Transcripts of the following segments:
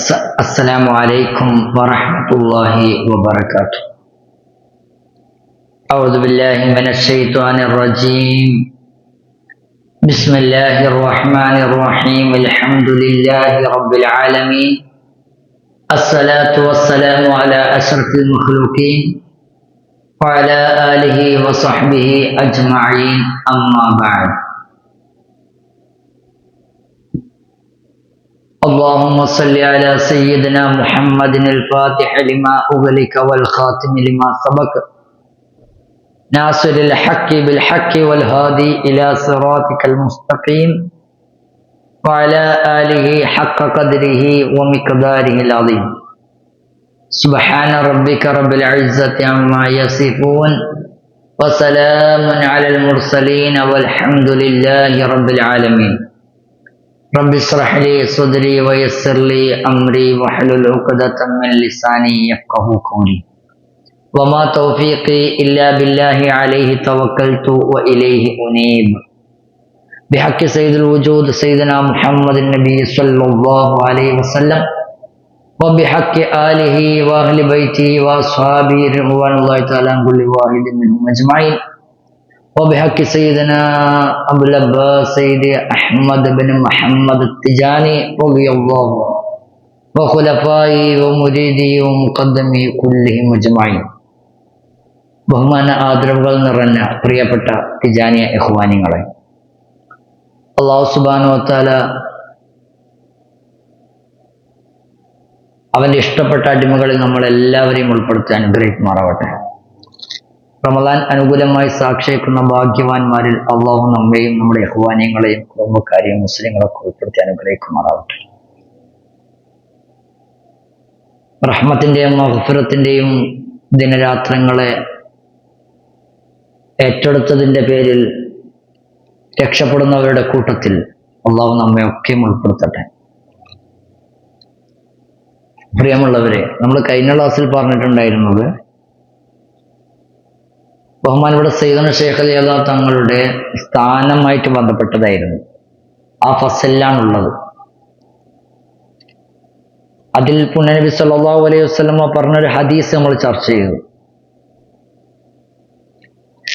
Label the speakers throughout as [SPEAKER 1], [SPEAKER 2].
[SPEAKER 1] الس- السلام عليكم ورحمة الله وبركاته. أعوذ بالله من الشيطان الرجيم. بسم الله الرحمن الرحيم. الحمد لله رب العالمين. الصلاة والسلام على أشرف المخلوقين وعلى آله وصحبه أجمعين. أما بعد. اللهم صل على سيدنا محمد الفاتح لما أغلق والخاتم لما سبق. ناصر الحق بالحق والهادي إلى صراطك المستقيم. وعلى آله حق قدره ومقداره العظيم. سبحان ربك رب العزة عما يصفون. وسلام على المرسلين والحمد لله رب العالمين. رب اشرح لي صدري ويسر لي أمري واحلل عقدة من لساني يفقه قولي. وما توفيقي إلا بالله عليه توكلت وإليه أنيب. بحق سيد الوجود سيدنا محمد النبي صلى الله عليه وسلم وبحق آله وأهل بيته وأصحابه رضوان الله تعالى عن كل واحد منهم أجمعين. وبحق سيدنا أبو العباس سيد أحمد بن محمد التجاني رضي الله عنه وخلفائه ومريده ومقدمه كلهم أجمعين ബഹുമാന ആദരവുകൾ നിറഞ്ഞ പ്രിയപ്പെട്ട തിജാനിയ ഇഹ്വാനിങ്ങളെ അള്ളാഹു സുബാനു വത്താല അവന്റെ ഇഷ്ടപ്പെട്ട അടിമകളിൽ നമ്മൾ എല്ലാവരെയും ഉൾപ്പെടുത്തി അനുഗ്രഹിക്കുമാറാവട്ടെ റമദാൻ അനുകൂലമായി സാക്ഷിക്കുന്ന ഭാഗ്യവാന്മാരിൽ അള്ളാഹു നമ്മെയും നമ്മുടെ യഹ്വാനിയങ്ങളെയും കുടുംബക്കാരെയും മുസ്ലിങ്ങളൊക്കെ ഉൾപ്പെടുത്തി അനുഗ്രഹിക്കുമാറാവട്ടെ. റഹ്മത്തിന്റെയും മഹഫുരത്തിന്റെയും ദിനരാത്രങ്ങളെ ഏറ്റെടുത്തതിന്റെ പേരിൽ രക്ഷപ്പെടുന്നവരുടെ കൂട്ടത്തിൽ അള്ളാഹു നമ്മെ ഒക്കെ ഉൾപ്പെടുത്തട്ടെ. പ്രിയമുള്ളവരെ നമ്മൾ കഴിഞ്ഞ ക്ലാസ്സിൽ പറഞ്ഞിട്ടുണ്ടായിരുന്നത് ബഹുമാനയുടെ സൈദന ഷേഖ് അലി അള്ളാഹ് തങ്ങളുടെ സ്ഥാനമായിട്ട് ബന്ധപ്പെട്ടതായിരുന്നു. ആ ഫസലിലാണുള്ളത്. അതിൽ പുണ്യനബി സല്ലല്ലാഹു അലൈഹി വസ്ലമ പറഞ്ഞൊരു ഹദീസ് നമ്മൾ ചർച്ച ചെയ്തു.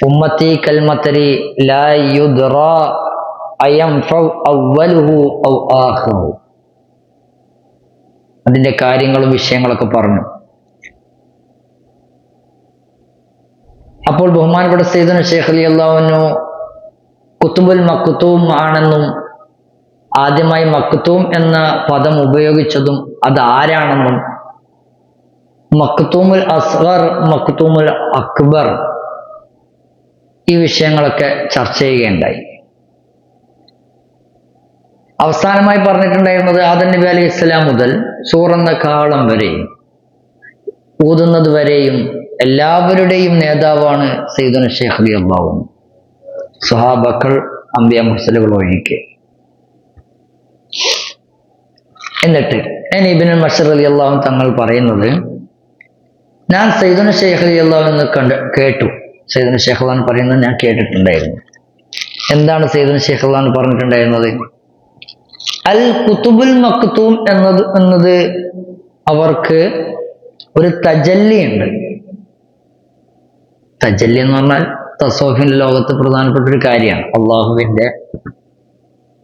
[SPEAKER 1] ഉമ്മത്തി കൽമത്തരി അതിന്റെ കാര്യങ്ങളും വിഷയങ്ങളൊക്കെ പറഞ്ഞു. അപ്പോൾ ബഹുമാനപ്പെട്ട സൈദന ഷേഖ് അലി അള്ളാഹുനു കുത്തുബുൽ മക്കുത്തൂം ആണെന്നും ആദ്യമായി മക്കുത്തൂം എന്ന പദം ഉപയോഗിച്ചതും അത് ആരാണെന്നും മക്കുത്തൂമുൽ അസ്ഗർ മക്കുത്തൂമുൽ അക്ബർ ഈ വിഷയങ്ങളൊക്കെ ചർച്ച ചെയ്യുകയുണ്ടായി. അവസാനമായി പറഞ്ഞിട്ടുണ്ടായിരുന്നത് ആദൻ നബി അലൈഹി ഇസ്ലാം മുതൽ സൂറന്ന കാളം വരെയും ഊതുന്നത് വരെയും എല്ലാവരുടെയും നേതാവാണ് സയ്യിദുന ഷേഖ് അലി അള്ളാഹു സുഹാബക്കൾ അമ്പിയ മുസലുകൾ ഒഴിക്കെ എന്നിട്ട് ഞാൻ ഇബിൻ മഷർ അലി അള്ളാഹു തങ്ങൾ പറയുന്നത് ഞാൻ സയ്യിദുന ഷേഖ് അലി അള്ളാഹു എന്ന് കണ്ട് കേട്ടു. സയ്യിദുന ഷേഖ് അള്ളഹാൻ പറയുന്നത് ഞാൻ കേട്ടിട്ടുണ്ടായിരുന്നു. എന്താണ് സയ്യിദുന ഷേഖ് അള്ളഹാൻ പറഞ്ഞിട്ടുണ്ടായിരുന്നത്? അൽ കുത്തുബുൽ മക്തൂം എന്നത് എന്നത് അവർക്ക് ഒരു തജല്ലി ഉണ്ട് തജല്ലി എന്ന് പറഞ്ഞാൽ തസോഫിന്റെ ലോകത്ത് പ്രധാനപ്പെട്ട ഒരു കാര്യമാണ്. അള്ളാഹുവിന്റെ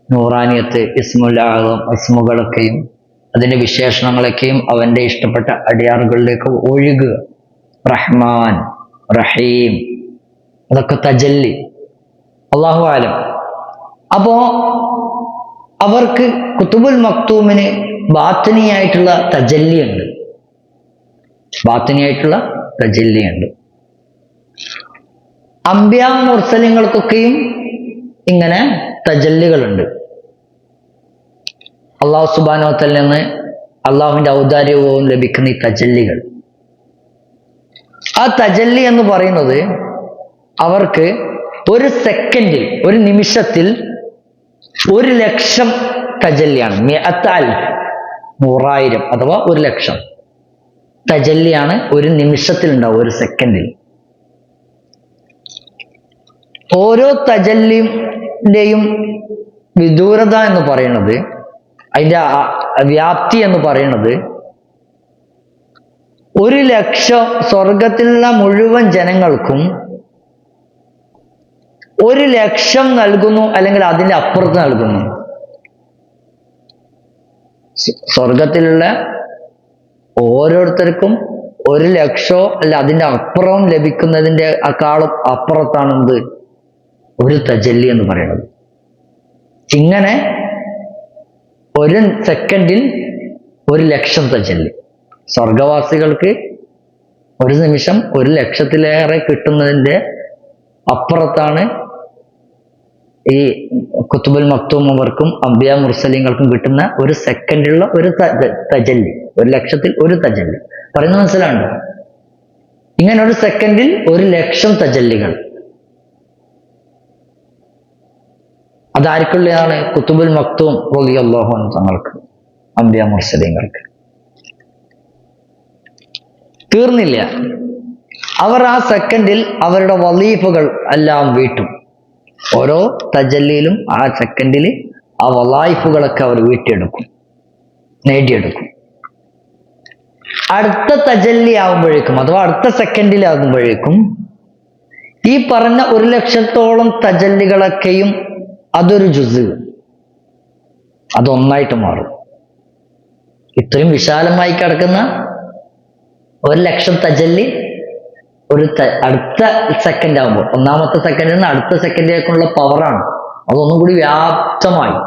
[SPEAKER 1] നൂറാനിയത്ത് ഇസ്മുലാഹും ഇസ്മുകളൊക്കെയും അതിന്റെ വിശേഷണങ്ങളൊക്കെയും അവന്റെ ഇഷ്ടപ്പെട്ട അടിയാറുകളിലേക്ക് ഒഴുകുക. റഹ്മാൻ റഹീം അതൊക്കെ തജല്ലി. അള്ളാഹു ആലം അപ്പോ അവർക്ക് കുത്തുബുൽ മക്തൂമിന് ബാത്തിനിയായിട്ടുള്ള തജല്ലിയുണ്ട്. ബാത്തിനിയായിട്ടുള്ള തജല്ലിയുണ്ട്. അമ്പ്യ മുർസലിങ്ങൾക്കൊക്കെയും ഇങ്ങനെ തജല്ലികളുണ്ട്. അള്ളാഹു സുബാനോത്തൽ നിന്ന് അള്ളാഹുവിന്റെ ഔദാര്യവും ലഭിക്കുന്ന ഈ തജല്ലികൾ. ആ തജല്ലി എന്ന് പറയുന്നത് അവർക്ക് ഒരു സെക്കൻഡിൽ ഒരു നിമിഷത്തിൽ ഒരു ലക്ഷം തജല്ലിയാണ്. മിഅത്താൽ നൂറായിരം അഥവാ ഒരു ലക്ഷം തജല്ലിയാണ് ഒരു നിമിഷത്തിൽ ഉണ്ടാവും ഒരു സെക്കൻഡിൽ. ഓരോ തജല്ലിയുടെയും വിദൂരത എന്ന് പറയുന്നത് അതിന്റെ വ്യാപ്തി എന്ന് പറയുന്നത് ഒരു ലക്ഷം സ്വർഗത്തിലുള്ള മുഴുവൻ ജനങ്ങൾക്കും ഒരു ലക്ഷം നൽകുന്നു അല്ലെങ്കിൽ അതിന്റെ അപ്പുറത്ത് നൽകുന്നു. സ്വർഗത്തിലുള്ള ഓരോരുത്തർക്കും ഒരു ലക്ഷോ അല്ല അതിന്റെ അപ്പുറം ലഭിക്കുന്നതിന്റെ അക്കാളും അപ്പുറത്താണ് എന്ത് ഒരു തജല്ലി എന്ന് പറയുന്നത്. ഇങ്ങനെ ഒരു സെക്കൻഡിൽ ഒരു ലക്ഷം തജല്ലി. സ്വർഗവാസികൾക്ക് ഒരു നിമിഷം ഒരു ലക്ഷത്തിലേറെ കിട്ടുന്നതിന്റെ അപ്പുറത്താണ് ഈ കുത്തുബുൽ മക്തൂം അവർക്കും അംബിയ മുർസലിങ്ങൾക്കും കിട്ടുന്ന ഒരു സെക്കൻഡിലുള്ള ഒരു തജല്ലി. ഒരു ലക്ഷത്തിൽ ഒരു തജല്ലി. പറയുന്നത് മനസ്സിലാണ്ടോ ഇങ്ങനെ ഒരു സെക്കൻഡിൽ ഒരു ലക്ഷം തജല്ലികൾ. അതാർക്കുള്ളതാണ് കുത്തുബുൽ മക്തൂം റബി അള്ളാഹു തങ്ങൾക്ക് അംബിയ മുർസലിങ്ങൾക്ക്. തീർന്നില്ല. അവർ ആ സെക്കൻഡിൽ അവരുടെ വലീഫുകൾ എല്ലാം വീട്ടും. ഓരോ തജല്ലിയിലും ആ സെക്കൻഡിൽ ആ വലായിഫുകളൊക്കെ അവർ വീട്ടിയെടുക്കും നേടിയെടുക്കും. അടുത്ത തജല്ലി ആകുമ്പോഴേക്കും അഥവാ അടുത്ത സെക്കൻഡിൽ ആകുമ്പോഴേക്കും ഈ പറഞ്ഞ ഒരു ലക്ഷത്തോളം തജല്ലികളൊക്കെയും അതൊരു ജുസ് അതൊന്നായിട്ട് മാറും. ഇത്രയും വിശാലമായി കിടക്കുന്ന ഒരു ലക്ഷം തജല്ലി ഒരു അടുത്ത സെക്കൻഡ് ആകുമ്പോൾ ഒന്നാമത്തെ സെക്കൻഡിൽ നിന്ന് അടുത്ത സെക്കൻഡിലേക്കുള്ള പവറാണ് അതൊന്നും കൂടി വ്യാപ്തമായി.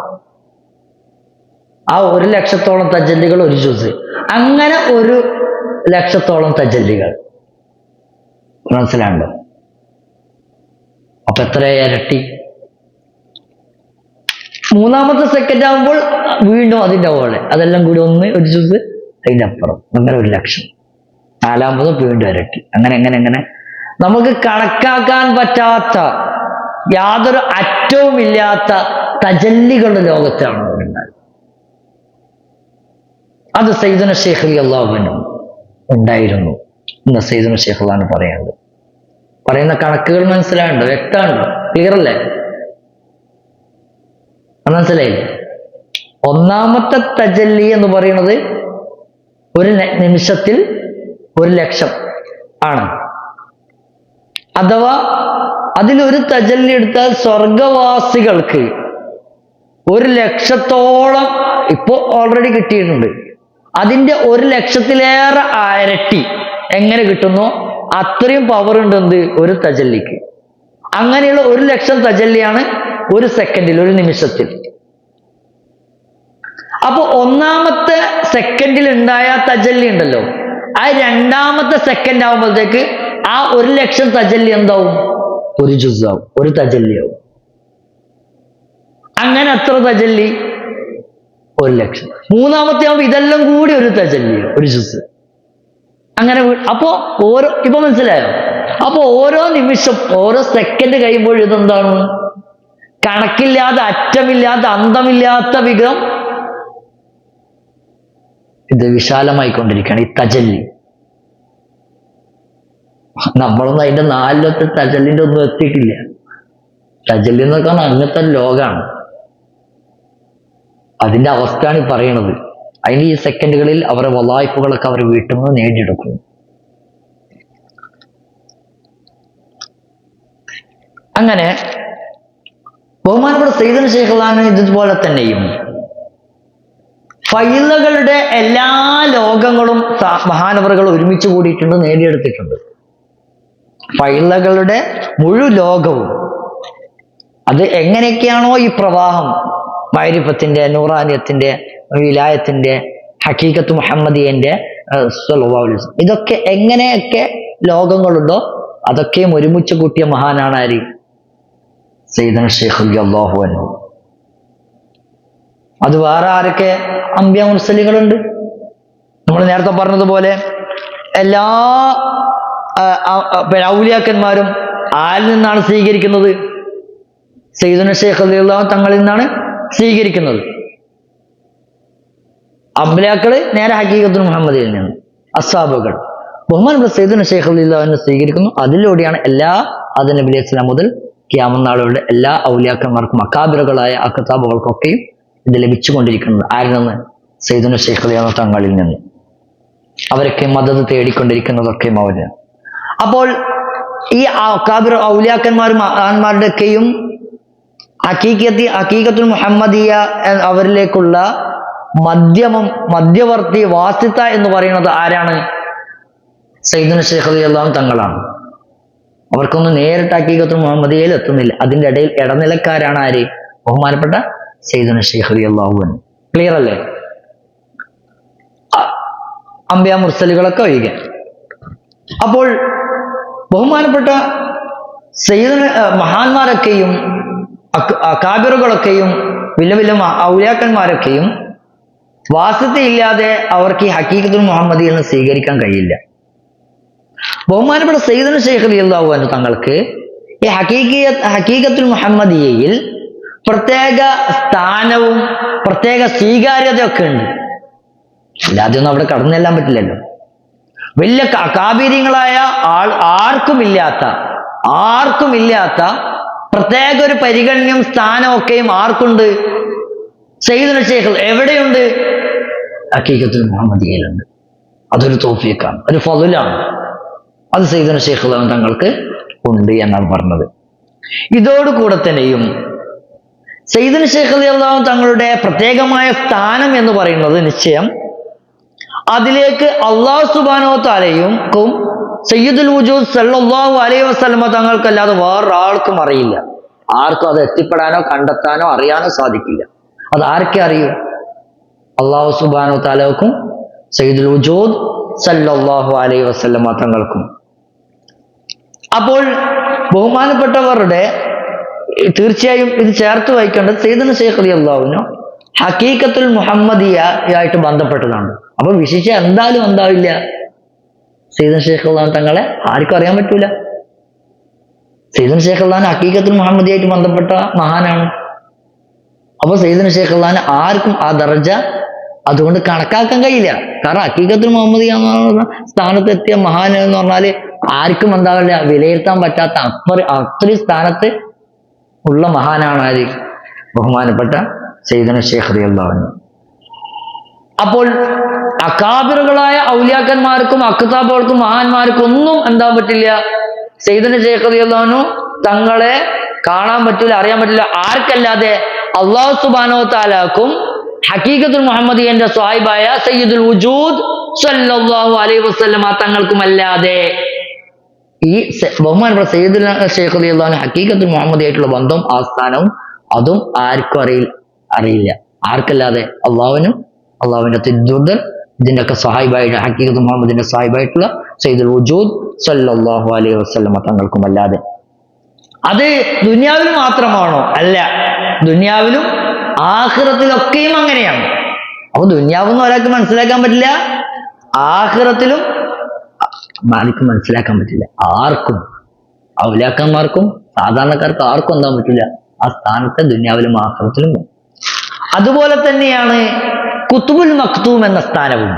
[SPEAKER 1] ആ ഒരു ലക്ഷത്തോളം തജല്ലികൾ ഒരു ജുസ് അങ്ങനെ ഒരു ലക്ഷത്തോളം തജല്ലികൾ. മനസ്സിലാണ്ടോ അപ്പൊ എത്ര ഇരട്ടി മൂന്നാമത്തെ സെക്കൻഡ് ആകുമ്പോൾ വീണ്ടും അതിന്റെ പോലെ അതെല്ലാം കൂടി ഒന്ന് ഒരു ചൂസ് അതിന്റെ അപ്പുറം അങ്ങനെ ഒരു ലക്ഷം. നാലാമത് വീണ്ടും ഇരട്ടി. അങ്ങനെ അങ്ങനെ അങ്ങനെ. നമുക്ക് കണക്കാക്കാൻ പറ്റാത്ത യാതൊരു അറ്റവും ഇല്ലാത്ത തജല്ലികളുടെ ലോകത്താണ് അത് സൈദന ഷേഖ് അള്ളാഹുവിനും ഉണ്ടായിരുന്നു എന്ന് സൈദന ഷേഖ് അള്ളഹാണ് പറയുന്നത് പറയുന്ന കണക്കുകൾ മനസ്സിലാകണ്ടോ? വ്യക്തമാണോ ക്ലിയർ അല്ലേ? മനസ്സിലായില്ലേ ഒന്നാമത്തെ തജല്ലി എന്ന് പറയുന്നത് ഒരു നിമിഷത്തിൽ ഒരു ലക്ഷം ആണ്. അഥവാ അതിലൊരു തജല്ലി എടുത്താൽ സ്വർഗവാസികൾക്ക് ഒരു ലക്ഷത്തോളം ഇപ്പോ ഓൾറെഡി കിട്ടിയിട്ടുണ്ട്. അതിന്റെ ഒരു ലക്ഷത്തിലേറെ ഇരട്ടി എങ്ങനെ കിട്ടുന്നു? അത്രയും പവർ ഉണ്ട് എന്ത് ഒരു തജല്ലിക്ക്. അങ്ങനെയുള്ള ഒരു ലക്ഷം തജല്ലിയാണ് ഒരു സെക്കൻഡിൽ ഒരു നിമിഷത്തിൽ. അപ്പൊ ഒന്നാമത്തെ സെക്കൻഡിൽ ഉണ്ടായ തജല്ലി ഉണ്ടല്ലോ. ആ രണ്ടാമത്തെ സെക്കൻഡ് ആവുമ്പോഴത്തേക്ക് ആ ഒരു ലക്ഷം തജല്ലി എന്താവും? ഒരു ജുസാവും ഒരു തജല്ലിയാവും അങ്ങനെ അത്ര തജല്ലി? ഒരു ലക്ഷം. മൂന്നാമത്തെ ആവുമ്പോൾ ഇതെല്ലാം കൂടി ഒരു തജല്ലി ഒരു ജുസ് അങ്ങനെ അപ്പോ ഓരോ ഇപ്പൊ മനസ്സിലായോ? അപ്പൊ ഓരോ നിമിഷം ഓരോ സെക്കൻഡ് കഴിയുമ്പോൾ ഇതെന്താണ്? കണക്കില്ലാത്ത അറ്റമില്ലാത്ത അന്തമില്ലാത്ത വിഗ്രഹം. ഇത് വിശാലമായിക്കൊണ്ടിരിക്കുകയാണ് ഈ തജല്ലി. നമ്മളൊന്നും അതിന്റെ നാലിലത്തെ തജല്ലിന്റെ ഒന്നും എത്തിയിട്ടില്ല. തജല്ലി എന്നൊക്കെ അങ്ങനത്തെ ലോകമാണ്. അതിന്റെ അവസ്ഥയാണ് ഈ പറയണത്. അതിന് ഈ സെക്കൻഡുകളിൽ അവരെ വലായ്പകളൊക്കെ അവർ വീട്ടിൽ നിന്ന് നേടിയെടുക്കുന്നു. അങ്ങനെ ബഹുമാനപ്പെട്ട സൈദൻ ശേഖലാന് ഇതുപോലെ തന്നെയും. ഫൈലുകളുടെ എല്ലാ ലോകങ്ങളും മഹാനവറുകൾ ഒരുമിച്ച് കൂടിയിട്ടുണ്ട് നേടിയെടുത്തിട്ടുണ്ട്. ഫൈലുകളുടെ മുഴു ലോകവും അത് എങ്ങനെയൊക്കെയാണോ ഈ പ്രവാഹം മൈരിഫത്തിന്റെ നൂറാനിയത്തിന്റെ വിലായത്തിന്റെ ഹക്കീക്കത്ത് മുഹമ്മദിയന്റെ. ഇതൊക്കെ എങ്ങനെയൊക്കെ ലോകങ്ങളുണ്ടോ അതൊക്കെയും ഒരുമിച്ച് കൂട്ടിയ മഹാനാണ് ആര്? സയ്യിദന ഷെയ്ഖ് അള്ളാഹു അനു അത് വേറെ ആരൊക്കെ അമ്പ്യ മുൻസലികളുണ്ട് നമ്മൾ നേരത്തെ പറഞ്ഞതുപോലെ എല്ലാ ഔലിയാക്കന്മാരും ആരിൽ നിന്നാണ് സ്വീകരിക്കുന്നത്? സയ്യിദുന ഷെയ്ഖ് അലിയുള്ള തങ്ങളിൽ നിന്നാണ് സ്വീകരിക്കുന്നത്. അമ്പിലാക്കൾ നേരെ ഹക്കീഖത്തുൽ മുഹമ്മദിൽ നിന്ന് അസാബുകൾ ബഹുമാനപ്പെട്ട സയ്യിദുന ഷെയ്ഖ് അലിള്ളാഹിനെ സ്വീകരിക്കുന്നു. അതിലൂടെയാണ് എല്ലാ അതിനബിലി അസ്ലാം മുതൽ ക്യാമനാളുകളുടെ എല്ലാ ഔലിയാക്കന്മാർക്കും അക്കാബിറുകളായ അക്കത്താബുകൾക്കൊക്കെയും ഇത് ലഭിച്ചുകൊണ്ടിരിക്കുന്നത് ആരിൽ നിന്ന് സൈദുന ഷെയ്ഖ് അലിയാന തങ്ങളിൽ നിന്ന്. അവരൊക്കെ മദത് തേടിക്കൊണ്ടിരിക്കുന്നതൊക്കെയും അവർ അപ്പോൾ ഈ കാബിർ ഔലിയാക്കന്മാരും ആന്മാരുടെയൊക്കെയും അഖീഖത്തി അഖീഖത്തുൽ മുഹമ്മദിയ അവരിലേക്കുള്ള മധ്യമം മധ്യവർത്തി വാസിത്ത എന്ന് പറയുന്നത് ആരാണ്? സൈദുന ഷെയ്ഖ് അലി അള്ളാഹു തങ്ങളാണ്. അവർക്കൊന്നും നേരിട്ട് ഹക്കീക്കത്തുൽ മുഹമ്മദിയയിൽ എത്തുന്നില്ല. അതിന്റെ ഇടയിൽ ഇടനിലക്കാരാണ് ആര്? ബഹുമാനപ്പെട്ട സൈദുന ഷെയ്ഖ് അലി അള്ളാഹു ക്ലിയർ അല്ലേ? അമ്പ്യ മുർസലുകളൊക്കെ ഒഴികെ. അപ്പോൾ ബഹുമാനപ്പെട്ട സൈദ മഹാന്മാരൊക്കെയും കാബിറുകളൊക്കെയും വലിയ വലിയ ഔലിയാക്കന്മാരൊക്കെയും വാസതയില്ലാതെ അവർക്ക് ഈ ഹക്കീഖത്തുൽ മുഹമ്മദി എന്ന് സ്വീകരിക്കാൻ കഴിയില്ല. ബഹുമാനപ്പെട്ട സയ്യിദ് ഷെയ്ഖ് അലി അള്ളാഹു അനു തങ്ങൾക്ക് ഈ ഹക്കീക്കിയ ഹക്കീഖത്തുൽ മുഹമ്മദിയയിൽ പ്രത്യേക സ്ഥാനവും പ്രത്യേക സ്വീകാര്യതയൊക്കെ ഉണ്ട്. അല്ലാതെ ഒന്നും അവിടെ കടന്നു ചെല്ലാൻ പറ്റില്ലല്ലോ. വലിയ ക- കാബീര്യങ്ങളായ ആൾ ആർക്കുമില്ലാത്ത ആർക്കുമില്ലാത്ത പ്രത്യേക ഒരു പരിഗണനയും സ്ഥാനമൊക്കെയും ആർക്കുണ്ട്? സയ്യിദുൽ ശേഖർ എവിടെയുണ്ട്? ഹക്കീക്കത്തുൽ മുഹമ്മദിയയിലുണ്ട്. അതൊരു തോഫിയക്കാണ് ഒരു ഫതുലാണ് അത് സൈദന ഷേഖ് തങ്ങൾക്ക് ഉണ്ട് എന്നാണ് പറഞ്ഞത്. ഇതോടുകൂടെ തന്നെയും സയ്യിദുൽ അലി അള്ളാഹു തങ്ങളുടെ പ്രത്യേകമായ സ്ഥാനം എന്ന് പറയുന്നത് നിശ്ചയം അതിലേക്ക് അള്ളാഹു സുബാനോ താലയും സയ്യിദുൽ വുജൂദ് സല്ലല്ലാഹു അലൈഹി വസല്ലമ തങ്ങൾക്കല്ലാതെ വേറൊരാൾക്കും അറിയില്ല. ആർക്കും അത് എത്തിപ്പെടാനോ കണ്ടെത്താനോ അറിയാനോ സാധിക്കില്ല. അത് ആർക്കെ അറിയൂ? അള്ളാഹു സുബാനോ താലക്കും സയ്യിദുൽ വുജൂദ് സല്ലല്ലാഹു അലൈഹി വസല്ലമ തങ്ങൾക്കും. അപ്പോൾ ബഹുമാനപ്പെട്ടവരുടെ തീർച്ചയായും ഇത് ചേർത്ത് വായിക്കേണ്ടത് സെയ്ദന ഷെയ്ഖ് അലി അള്ളാഹുവിനോ ഹക്കീക്കത്തുൽ മുഹമ്മദിയ ആയിട്ട് ബന്ധപ്പെട്ടതാണ്. അപ്പൊ വിശിച്ച എന്തായാലും എന്താവില്ല? സെയ്ദൻ ഷെയ്ഖ് അള്ളാഹു തങ്ങളെ ആർക്കും അറിയാൻ പറ്റൂല. സെയ്ദൻ ഷെയ്ഖ് അള്ളഹാൻ ഹക്കീക്കത്തുൽ മുഹമ്മദിയായിട്ട് ബന്ധപ്പെട്ട മഹാനാണ്. അപ്പൊ സെയ്ദൻ ഷെയ്ഖ് അള്ളഹാൻ ആർക്കും ആ ദർജ അതുകൊണ്ട് കണക്കാക്കാൻ കഴിയില്ല. കാരണം ഹക്കീക്കത്തുൽ മുഹമ്മദിയ എന്ന് പറയുന്ന സ്ഥാനത്ത് മഹാൻ എന്ന് പറഞ്ഞാൽ ആർക്കും എന്താ പറയുക വിലയിരുത്താൻ പറ്റാത്ത അത്ര അത്രയും സ്ഥാനത്ത് ഉള്ള മഹാനാണ് ആര്? ബഹുമാനപ്പെട്ട സൈദന ഷേഖ് അള്ളാഹു അപ്പോൾ അക്കാബിറുകളായ ഔലിയാക്കന്മാർക്കും അക്താബുകൾക്കും മഹാന്മാർക്കും ഒന്നും എന്താ പറ്റില്ല. സയ്യിദന ഷേഖ് അള്ളാഹു തങ്ങളെ കാണാൻ പറ്റില്ല അറിയാൻ പറ്റില്ല ആർക്കല്ലാതെ അള്ളാഹു സുബാനോ താലാക്കും ഹക്കീഖത്തുൽ മുഹമ്മദിയന്റെ സ്വാഹിബായ സയ്യിദുൽ വജൂദ് സല്ലല്ലാഹു അലൈഹി വസല്ലമ തങ്ങൾക്കുമല്ലാതെ ഈ ബഹുമാനപ്പെട്ട സയ്യിദുൽ ഷെയ്ഖ് അലി അള്ളഹാൻ ഹക്കീഖത്തുൽ മുഹമ്മദിയായിട്ടുള്ള ബന്ധവും ആ സ്ഥാനവും അതും ആർക്കും അറിയില്ല അറിയില്ല. ആർക്കല്ലാതെ അള്ളാഹുവിനും അള്ളാഹുവിന്റെ തിദ്ദുദർ ഇതിന്റെയൊക്കെ സഹായിബായിട്ട് ഹക്കീഖത്ത് മുഹമ്മദിന്റെ സഹായിബായിട്ടുള്ള സയ്യിദുൽ വജൂദ് സല്ലാഹു അലൈഹി വസ്ലമ തങ്ങൾക്കും അല്ലാതെ അത് ദുനിയാവിൽ മാത്രമാണോ? അല്ല. ദുനിയാവിലും ആഹ്റത്തിലൊക്കെയും അങ്ങനെയാണ്. അപ്പൊ ദുനിയാവെന്ന് ഒരാൾക്ക് മനസ്സിലാക്കാൻ പറ്റില്ല. ആഖിറത്തിലും മാലിക്ക് മനസ്സിലാക്കാൻ പറ്റില്ല. ആർക്കും ഔലാക്കന്മാർക്കും സാധാരണക്കാർക്ക് ആർക്കും എന്താ പറ്റില്ല. ആ സ്ഥാനത്തെ ദുന്യാവിലും ആഖിറത്തിലും അതുപോലെ തന്നെയാണ് കുത്തുബുൽ മക്തൂം എന്ന സ്ഥാനവും.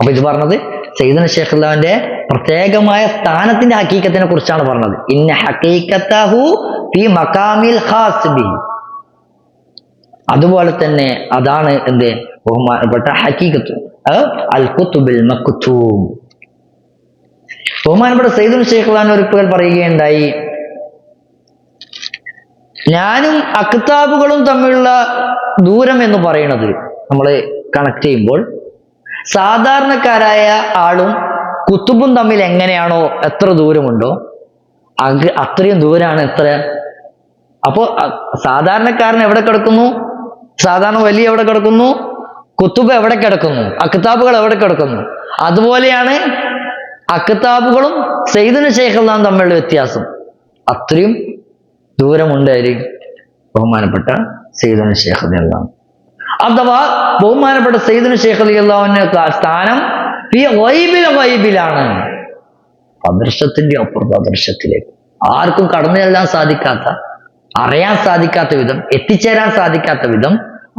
[SPEAKER 1] അപ്പൊ ഇത് പറഞ്ഞത് സൈദന ഷേഖുല്ലാവിന്റെ പ്രത്യേകമായ സ്ഥാനത്തിന്റെ ഹക്കീക്കത്തിനെ കുറിച്ചാണ് പറഞ്ഞത്. ഇന്ന ഹക്കീക്കത്തഹു ഫി മക്കാമിൽ ഖാസ്ബി അതുപോലെ തന്നെ അതാണ് എന്ത്? ബഹുമാനപ്പെട്ട ഹക്കീക്കത്ത്. അൽ കുത്തുബിൽ മക്തൂം. ബഹുമാനപ്പെട്ട സയ്യിദുൽ ഷേഖുല്ലാൻ ഒരിക്കൽ പറയുകയുണ്ടായി ഞാനും അക്താബുകളും തമ്മിലുള്ള ദൂരം എന്ന് പറയുന്നത് നമ്മൾ കണക്ട് ചെയ്യുമ്പോൾ സാധാരണക്കാരായ ആളും കുത്തുബും തമ്മിൽ എങ്ങനെയാണോ എത്ര ദൂരമുണ്ടോ അത് അത്രയും ദൂരമാണ് എത്ര. അപ്പോ സാധാരണക്കാരൻ എവിടെ കിടക്കുന്നു? സാധാരണ വലിയ എവിടെ കിടക്കുന്നു? കുത്തുബ് എവിടെ കിടക്കുന്നു? അക്താബുകൾ എവിടെ കിടക്കുന്നു? അതുപോലെയാണ് അക്താബുകളും സെയ്ദിന് ശേഖലാം തമ്മിലുള്ള വ്യത്യാസം. അത്രയും ദൂരമുണ്ട് ആര് ബഹുമാനപ്പെട്ട സെയ്ദിന് ശേഖലാം അഥവാ ബഹുമാനപ്പെട്ട സെയ്ദിന് ശേഖർ അള്ളാഹുവിന്റെ സ്ഥാനം വൈബിലാണ് അദൃശ്യത്തിന്റെ അപ്പുറത്ത് അദൃശ്യത്തിലേക്ക് ആർക്കും കടന്നു ചെല്ലാൻ സാധിക്കാത്ത അറിയാൻ സാധിക്കാത്ത വിധം എത്തിച്ചേരാൻ സാധിക്കാത്ത വിധം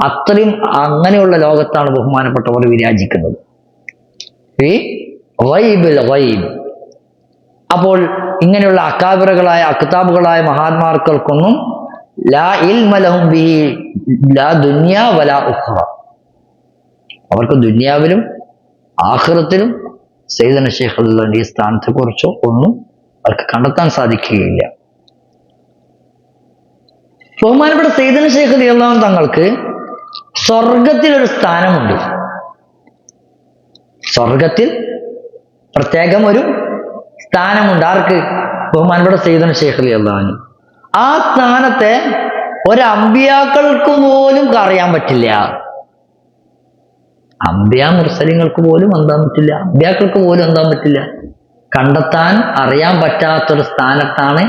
[SPEAKER 1] അത്രയും അങ്ങനെയുള്ള ലോകത്താണ് ബഹുമാനപ്പെട്ടവർ വിരാജിക്കുന്നത്. ഈ വൈബിൽ വൈബ് അപ്പോൾ ഇങ്ങനെയുള്ള അക്കാബിറകളായ അക്താബുകളായ മഹാത്മാർക്കൊന്നും ലാ ഇൽമ ലഹും ബിഹി ലാ ദുന്യാ വലാ ഉഖറ. അവർക്ക് ദുന്യാവിലും ആഖിറത്തിലും സൈദന ഷെയ്ഖ് ഈ സ്ഥാനത്തെ കുറിച്ചോ ഒന്നും അവർക്ക് കണ്ടെത്താൻ സാധിക്കുകയില്ല. ബഹുമാനപ്പെട്ട സൈദന ഷെയ്ഖ് അള്ളാഹു തങ്ങൾക്ക് സ്വർഗത്തിൽ ഒരു സ്ഥാനമുണ്ട്. സ്വർഗത്തിൽ പ്രത്യേകം ഒരു സ്ഥാനമുണ്ട്. ആർക്ക്? ബഹുമാനപ്പെട്ട സയ്യിദന ഷെയ്ഖ് അലി അള്ളഹാന് ആ സ്ഥാനത്തെ ഒരു അമ്പിയാക്കൾക്ക് പോലും അറിയാൻ പറ്റില്ല. അമ്പിയ മുർസലിങ്ങൾക്ക് പോലും എന്താൻ പറ്റില്ല. അമ്പിയാക്കൾക്ക് പോലും എന്താൻ പറ്റില്ല. കണ്ടെത്താൻ അറിയാൻ പറ്റാത്തൊരു സ്ഥാനത്താണ്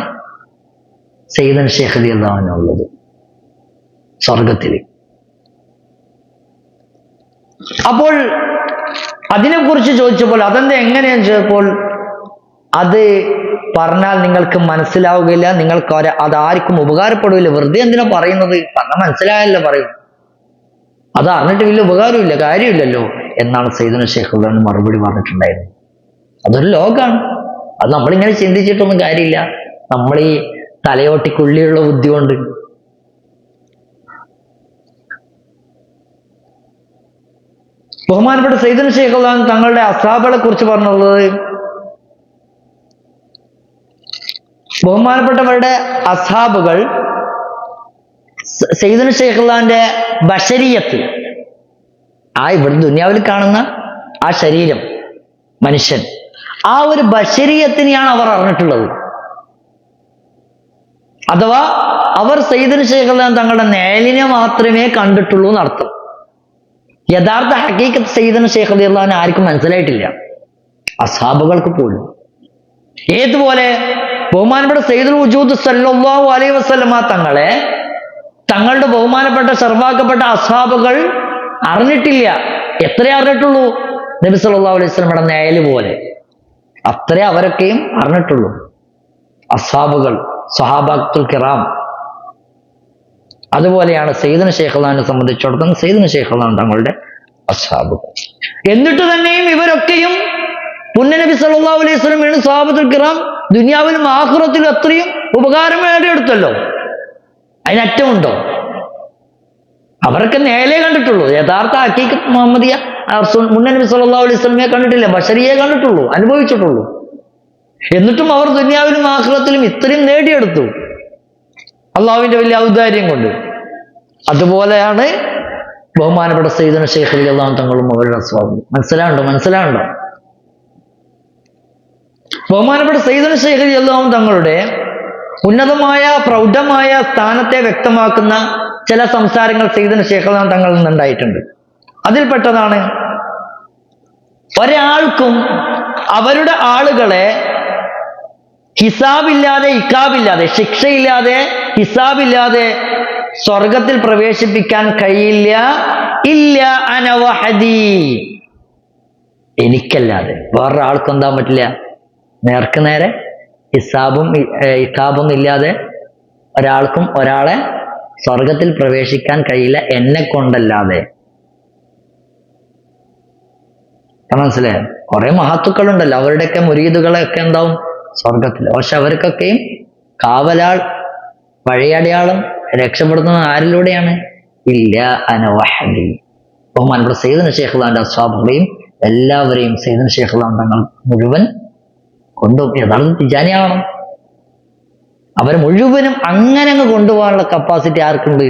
[SPEAKER 1] സൈദൻ ഷെയ്ഖ് അലി അള്ളഹാനുള്ളത് സ്വർഗത്തിൽ അപ്പോൾ അതിനെക്കുറിച്ച് ചോദിച്ചപ്പോൾ അതെന്താ എങ്ങനെയാന്ന് ചോദിച്ചപ്പോൾ അത് പറഞ്ഞാൽ നിങ്ങൾക്ക് മനസ്സിലാവുകയില്ല നിങ്ങൾക്ക് അവരെ ആർക്കും ഉപകാരപ്പെടില്ല വെറുതെ എന്തിനാ പറയുന്നത്? പറഞ്ഞാൽ മനസ്സിലായല്ലോ പറയും. അത് അറിഞ്ഞിട്ട് വലിയ ഉപകാരമില്ല കാര്യമില്ലല്ലോ എന്നാണ് സൈദന ഷെയ്ഖുല്ലാൻ മറുപടി പറഞ്ഞിട്ടുണ്ടായിരുന്നത്. അതൊരു ലോകാണ്. അത് നമ്മളിങ്ങനെ ചിന്തിച്ചിട്ടൊന്നും കാര്യമില്ല. നമ്മൾ ഈ തലയോട്ടിക്കുള്ളിയുള്ള ബുദ്ധി കൊണ്ട് ബഹുമാനപ്പെട്ട സൈദൻ ഷെയ്ഖുല്ലാൻ തങ്ങളുടെ അസാബുകളെ കുറിച്ച് പറഞ്ഞുള്ളത് ബഹുമാനപ്പെട്ടവരുടെ അസാബുകൾ സൈദൻ ഷെയ്ഖുല്ലാന്റെ ബഷരീയത്ത് ആ ഇവിടെ ദുനിയാവിൽ കാണുന്ന ആ ശരീരം മനുഷ്യൻ. ആ ഒരു ബഷരീയത്തിനെയാണ് അവർ അറിഞ്ഞിട്ടുള്ളത്. അഥവാ അവർ സൈദൻ ഷെയ്ഖുല്ലാൻ തങ്ങളുടെ നേലിനെ മാത്രമേ കണ്ടിട്ടുള്ളൂ എന്നർത്ഥം. യഥാർത്ഥ ഹക്കീക്കത്ത് സയ്യിദുൽ ഷെയ്ഖ് അലി അള്ളഹാൻ ആർക്കും മനസ്സിലായിട്ടില്ല. അസാബുകൾക്ക് പോലും. ഏതുപോലെ ബഹുമാനപ്പെട്ട സയ്യിദുൽ വജൂദ് സല്ലല്ലാഹു അലൈഹി വസ്ലമ തങ്ങളെ തങ്ങളുടെ ബഹുമാനപ്പെട്ട സർവാക്കപ്പെട്ട അസാബുകൾ അറിഞ്ഞിട്ടില്ല. എത്ര അറിഞ്ഞിട്ടുള്ളൂ? നബി സല്ലാ അലൈഹി സ്വലമയുടെ നേൽ പോലെ. അത്രേ അവരൊക്കെയും അറിഞ്ഞിട്ടുള്ളൂ. അസാബുകൾ സഹാബാത്തുൽ കിറാം. അതുപോലെയാണ് സയ്യിദിന് ശേഖലാനെ സംബന്ധിച്ചിടത്തോളം സയ്യിദിന് ഷെയ്ഖുല്ലാൻ തങ്ങളുടെ അസാബ് എന്നിട്ട് തന്നെയും ഇവരൊക്കെയും പുന്നനബി സല്ലാ അലൈഹി വസല്ലം വീണ്ടും സഹാബത്തുൽ കിറാം ദുനിയാവിലും ആഖിറത്തിലും അത്രയും ഉപകാരം നേടിയെടുത്തല്ലോ. അതിനറ്റമുണ്ടോ അവരൊക്കെ നേരെ കണ്ടിട്ടുള്ളൂ. യഥാർത്ഥ അക്കീക്ക് മുഹമ്മദിയ മുന്നനബി സല്ലാ അലൈഹി കണ്ടിട്ടില്ല. ബഷരിയെ കണ്ടിട്ടുള്ളൂ അനുഭവിച്ചിട്ടുള്ളൂ. എന്നിട്ടും അവർ ദുനിയാവിലും ആഖിറത്തിലും ഇത്രയും നേടിയെടുത്തു. അള്ളാഹുവിന്റെ വലിയ ഔദാര്യം കൊണ്ട്. അതുപോലെയാണ് ബഹുമാനപ്പെട്ട സൈദന ഷെയ്ഖ് അള്ളാഹു തങ്ങളും അവരുടെ സ്വാമി മനസ്സിലാണ്ടോ മനസ്സിലാണ്ടോ ബഹുമാനപ്പെട്ട സൈദന ഷെയ്ഖ് അള്ളാഹു തങ്ങളുടെ ഉന്നതമായ പ്രൗഢമായ സ്ഥാനത്തെ വ്യക്തമാക്കുന്ന ചില സംസാരങ്ങൾ സൈദന ഷെയ്ഖ് അള്ളാഹു തങ്ങളിൽ നിന്നുണ്ടായിട്ടുണ്ട്. അതിൽപ്പെട്ടതാണ് ഒരാൾക്കും അവരുടെ ആളുകളെ ഹിസാബില്ലാതെ ഇക്കാബില്ലാതെ ശിക്ഷയില്ലാതെ ഹിസാബില്ലാതെ സ്വർഗത്തിൽ പ്രവേശിപ്പിക്കാൻ കഴിയില്ല. ഇല്ല അനവഹദി എനിക്കല്ലാതെ വേറൊരാൾക്കും എന്താൻ പറ്റില്ല. നേർക്ക് നേരെ ഹിസാബും ഇ- ഇല്ലാതെ ഒരാൾക്കും ഒരാളെ സ്വർഗത്തിൽ പ്രവേശിക്കാൻ കഴിയില്ല എന്നെ കൊണ്ടല്ലാതെ. മനസ്സിലായോ? കുറെ മഹത്തുക്കളുണ്ടല്ലോ. അവരുടെയൊക്കെ മുരീദുകളൊക്കെ എന്താവും? സ്വർഗത്തിൽ പക്ഷെ അവർക്കൊക്കെയും കാവലാൾ വഴിയടയാളം രക്ഷപ്പെടുന്നത് ആരിലൂടെയാണ്? ഇല്ല അനവഹദി ബഹുമാനപ്പെട്ട സൈദന ഷേഖുലാന്റെ അസ്വാബുകളെയും എല്ലാവരെയും സൈദന ഷേഖുലാം തങ്ങൾ മുഴുവൻ കൊണ്ടു യഥാർത്ഥ തിജാനിയാണ്? അവരെ മുഴുവനും അങ്ങനെ അങ്ങ് കൊണ്ടുപോകാനുള്ള കപ്പാസിറ്റി ആർക്കുണ്ട്?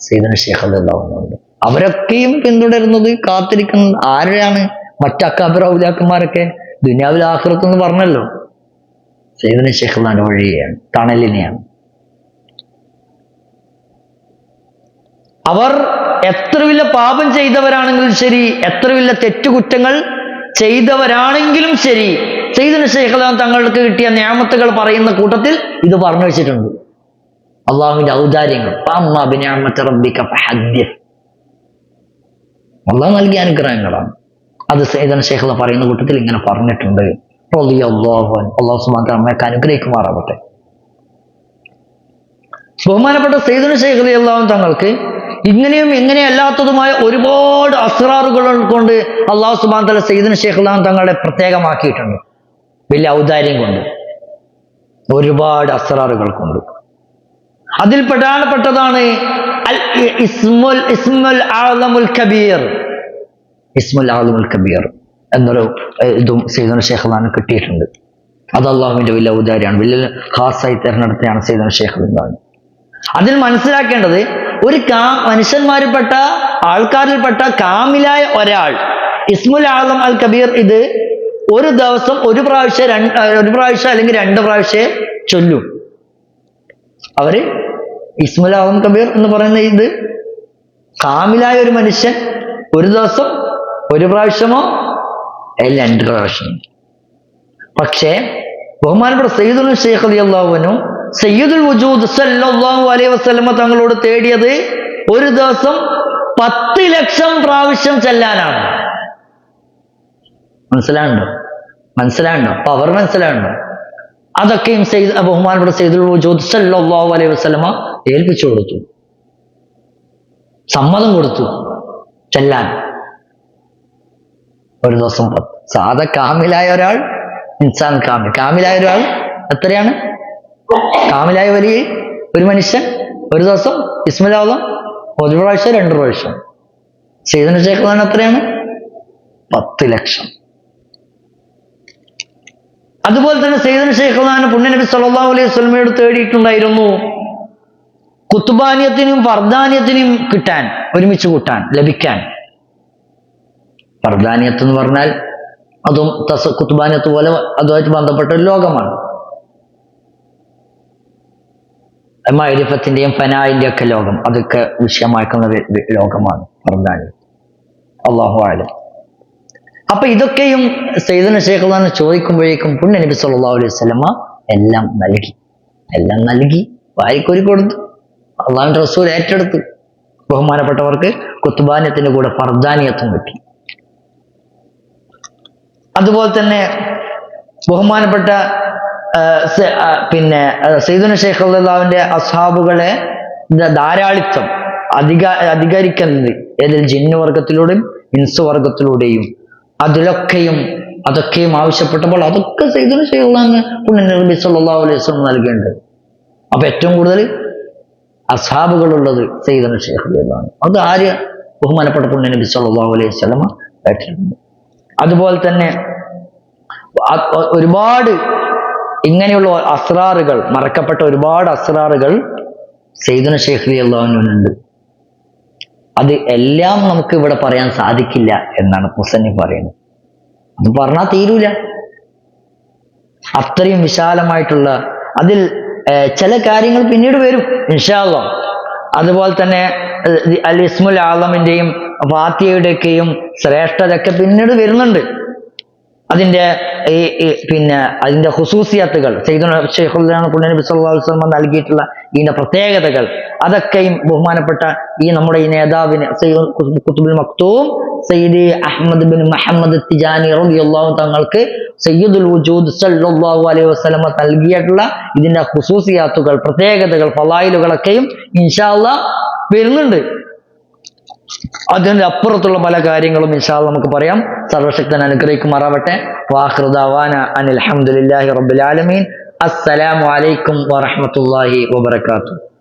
[SPEAKER 1] സയ്യിദ് ഉണ്ടാവുന്നുണ്ട് അവരൊക്കെയും പിന്തുടരുന്നത് കാത്തിരിക്കുന്ന ആരെയാണ്? മറ്റക്കാബിറ ഔലാക്കന്മാരൊക്കെ ദുനിയാവിൽ ആഹൃത്ത് എന്ന് പറഞ്ഞല്ലോ. സൈദന ഷെയ്ഖുല്ലാന്റെ വഴിയാണ് തണലിനെയാണ്. അവർ എത്ര വലിയ പാപം ചെയ്തവരാണെങ്കിലും ശരി എത്ര വലിയ തെറ്റുകുറ്റങ്ങൾ ചെയ്തവരാണെങ്കിലും ശരി. സൈദന ഷെയ്ഖുലാൻ തങ്ങൾക്ക് കിട്ടിയ നിയമത്തുകൾ പറയുന്ന കൂട്ടത്തിൽ ഇത് പറഞ്ഞു വെച്ചിട്ടുണ്ട്. അള്ളാഹുവിന്റെ ഔദാര്യങ്ങൾ. അള്ളാഹ് നൽകിയ അനുഗ്രഹങ്ങളാണ്. അത് സേതന ശേഖല പറയുന്ന കൂട്ടത്തിൽ ഇങ്ങനെ പറഞ്ഞിട്ടുണ്ട്. അള്ളാഹു തആല നമ്മെ അനുഗ്രഹിക്കുമാറാവട്ടെ. ബഹുമാനപ്പെട്ട സേതന ശേഖല അള്ളാഹു തങ്ങൾക്ക് ഇങ്ങനെയും ഇങ്ങനെയല്ലാത്തതുമായ ഒരുപാട് അസ്രാറുകൾ കൊണ്ട് അള്ളാഹു സുബാൻ തല സയ്യിദിന് ഷെയ്ഖ് തങ്ങളെ പ്രത്യേകമാക്കിയിട്ടുണ്ട്. വലിയ ഔദാര്യം കൊണ്ട്. ഒരുപാട് അസ്രാറുകൾ കൊണ്ട്. അതിൽ പ്രധാനപ്പെട്ടതാണ് ഇസ്മുൽ ഇസ്മുൽ ആലമുൽ കബീർ. ഇസ്മുൽ ആലമുൽ കബീർ എന്നൊരു ഇതും സൈദുൽ ഷേഖ്ലാന് കിട്ടിയിട്ടുണ്ട്. അത് അള്ളാഹുവിന്റെ വലിയ ഔദാര്യമാണ്. വലിയ ഖാസായി തിരഞ്ഞെടുത്തയാണ് സൈദുൽ ഷേഖ് എന്നാണ് അതിൽ മനസ്സിലാക്കേണ്ടത് ഒരു കാ മനുഷ്യന്മാരിൽപ്പെട്ട ആൾക്കാരിൽപ്പെട്ട കാമിലായ ഒരാൾ. ഇസ്മുൽ ആലം അൽ കബീർ ഇത് ഒരു ദിവസം ഒരു പ്രാവശ്യം രണ്ട് ഒരു പ്രാവശ്യം അല്ലെങ്കിൽ രണ്ട് പ്രാവശ്യം ചൊല്ലും. അവർ ഇസ്മുൽ ആലം കബീർ എന്ന് പറയുന്ന ഇത് കാമിലായ ഒരു മനുഷ്യൻ ഒരു ദിവസം ഒരു പ്രാവശ്യമോ രണ്ട് പ്രാവശ്യമോ പക്ഷേ ബഹുമാനപ്പെട്ട സയ്യിദുൽ ഷെയ്ഖ് അലി അള്ളാഹുവിനും സയ്യിദുൽ വജൂദ് സല്ലല്ലാഹു അലൈഹി വസല്ലമ തങ്ങളോട് തേടിയത് ഒരു ദിവസം പത്ത് ലക്ഷം പ്രാവശ്യം ചെല്ലാനാണ്. മനസ്സിലാണ്ടോ മനസ്സിലാണ്ടോ പവർ മനസ്സിലാണ്ടോ അതൊക്കെയും സെയ്ദ് ബഹുമാനപ്പെട്ട സയ്യിദുൽ വജൂദ് സല്ലല്ലാഹു അലൈഹി വസല്ലമ ഏൽപ്പിച്ചു കൊടുത്തു. സമ്മതം കൊടുത്തു ചെല്ലാൻ. ഒരു ദിവസം പത്ത്. സാധ കാമിലായ ഒരാൾ ഇൻസാൻ കാമിൽ. കാമിലായ ഒരാൾ എത്രയാണ്? കാമിലായ വലിയ ഒരു മനുഷ്യൻ ഒരു ദിവസം ഇസ്മലാവം ഒരു പ്രാവശ്യം രണ്ട് പ്രാവശ്യം. ചെയ്തതിനു ശേഷം എത്രയാണ്? പത്ത് ലക്ഷം. അതുപോലെ തന്നെ സൈദന ഷെയ്ഖുദാൻ പുണ്യനബി സല്ലാ അലൈഹി സ്വലമയോട് തേടിയിട്ടുണ്ടായിരുന്നു. കുത്തുബാനിയത്തിനും ഫർദാനിയത്തിനും കിട്ടാൻ ഒരുമിച്ച് കൂട്ടാൻ ലഭിക്കാൻ. ഫർദാനിയത്ത് എന്ന് പറഞ്ഞാൽ അതും തസ കുത്തുബാനിയത്ത് പോലെ അതുമായിട്ട് ബന്ധപ്പെട്ട ഒരു ലോകമാണ്. മൈരിഫത്തിന്റെയും ഫനായിന്റെ ഒക്കെ ലോകം അതൊക്കെ വിഷയമാക്കുന്ന ലോകമാണ് ഫർദാനി അള്ളാഹു ആലം അപ്പൊ ഇതൊക്കെയും സൈദന ശേഖർന്ന് ചോദിക്കുമ്പോഴേക്കും പുണ്യ നബി സല്ലല്ലാഹു അലൈഹി സ്വലമ എല്ലാം നൽകി. എല്ലാം നൽകി. വായിക്കൊരു കൊടുത്തു. അള്ളാഹിന്റെ റസൂൽ ഏറ്റെടുത്തു. ബഹുമാനപ്പെട്ടവർക്ക് കുത്തുബാനത്തിന്റെ കൂടെ ഫർദാനിയത്തും കിട്ടി അതുപോലെ തന്നെ ബഹുമാനപ്പെട്ട പിന്നെ സൈദുന ഷെയ്ഖ് അള്ളാഹുവിന്റെ അസ്ഹാബുകളെ ധ- ധാരാളിത്വം അധിക അധികരിക്കുന്നത് ഏതിൽ ജിന്നു വർഗത്തിലൂടെയും ഇൻസു വർഗത്തിലൂടെയും. അതിലൊക്കെയും അതൊക്കെയും ആവശ്യപ്പെട്ടപ്പോൾ അതൊക്കെ സൈദുന ഷെയ്ഖ് അള്ളാഹ് പുണ്യ നബി സല്ലല്ലാഹു അലൈഹി നൽകേണ്ടത്. അപ്പൊ ഏറ്റവും കൂടുതൽ അസാബുകളുള്ളത് സൈദുന ഷെയ്ഖ് അൻഹു. അത് ആര് ബഹുമാനപ്പെട്ട പുണ്യ നബി സല്ലല്ലാഹു അലൈഹി വസല്ലമ കേട്ടിട്ടുണ്ട് അതുപോലെ തന്നെ ഒരുപാട് ഇങ്ങനെയുള്ള അസ്രാറുകൾ മറക്കപ്പെട്ട ഒരുപാട് അസ്രാറുകൾ സെയ്ദുന ഷേഖ് അലി അള്ളാഹുനുണ്ട് അത് എല്ലാം നമുക്ക് ഇവിടെ പറയാൻ സാധിക്കില്ല എന്നാണ് മുസന്നി പറയുന്നത്. അത് പറഞ്ഞാൽ തീരൂല. അത്രയും വിശാലമായിട്ടുള്ള അതിൽ ചില കാര്യങ്ങൾ പിന്നീട് വരും ഇൻഷാല്ലോ അതുപോലെ തന്നെ അൽ ഇസ്മുൽ ആലമിന്റെയും ഫാത്തിയയുടെയൊക്കെയും ശ്രേഷ്ഠതയൊക്കെ പിന്നീട് വരുന്നുണ്ട്. അതിന്റെ ഈ പിന്നെ അതിന്റെ ഹുസൂസിയത്തുകൾ വസല്ലം നൽകിയിട്ടുള്ള ഇതിന്റെ പ്രത്യേകതകൾ അതൊക്കെയും ബഹുമാനപ്പെട്ട ഈ നമ്മുടെ ഈ നേതാവിന് കുത്തുബിൻ മക്തൂം സയ്യിദ് അഹമ്മദ് ബിൻ മുഹമ്മദ് തിജാനി റളിയല്ലാഹു തങ്ങൾക്ക് സയ്യിദുൽ വജൂദ് സല്ലാഹു അലൈഹി വസ്ലമ നൽകിയിട്ടുള്ള ഇതിന്റെ ഹുസൂസിയാത്തുകൾ പ്രത്യേകതകൾ ഫലായിലുകളൊക്കെയും ഇൻഷാല്ല വരുന്നുണ്ട്. അതിന്റെ അപ്പുറത്തുള്ള പല കാര്യങ്ങളും ഇൻഷാൽ നമുക്ക് പറയാം. സർവശക്തൻ അനുഗ്രഹിക്കുമാറാവട്ടെ. വാഹൃദാവാന അനിൽ അഹമ്മദില്ലാഹി റബ്ബുലാലമീൻ അസ്സലാമലൈക്കും വാഹമത്തല്ലാഹി വബറകാതുഹു.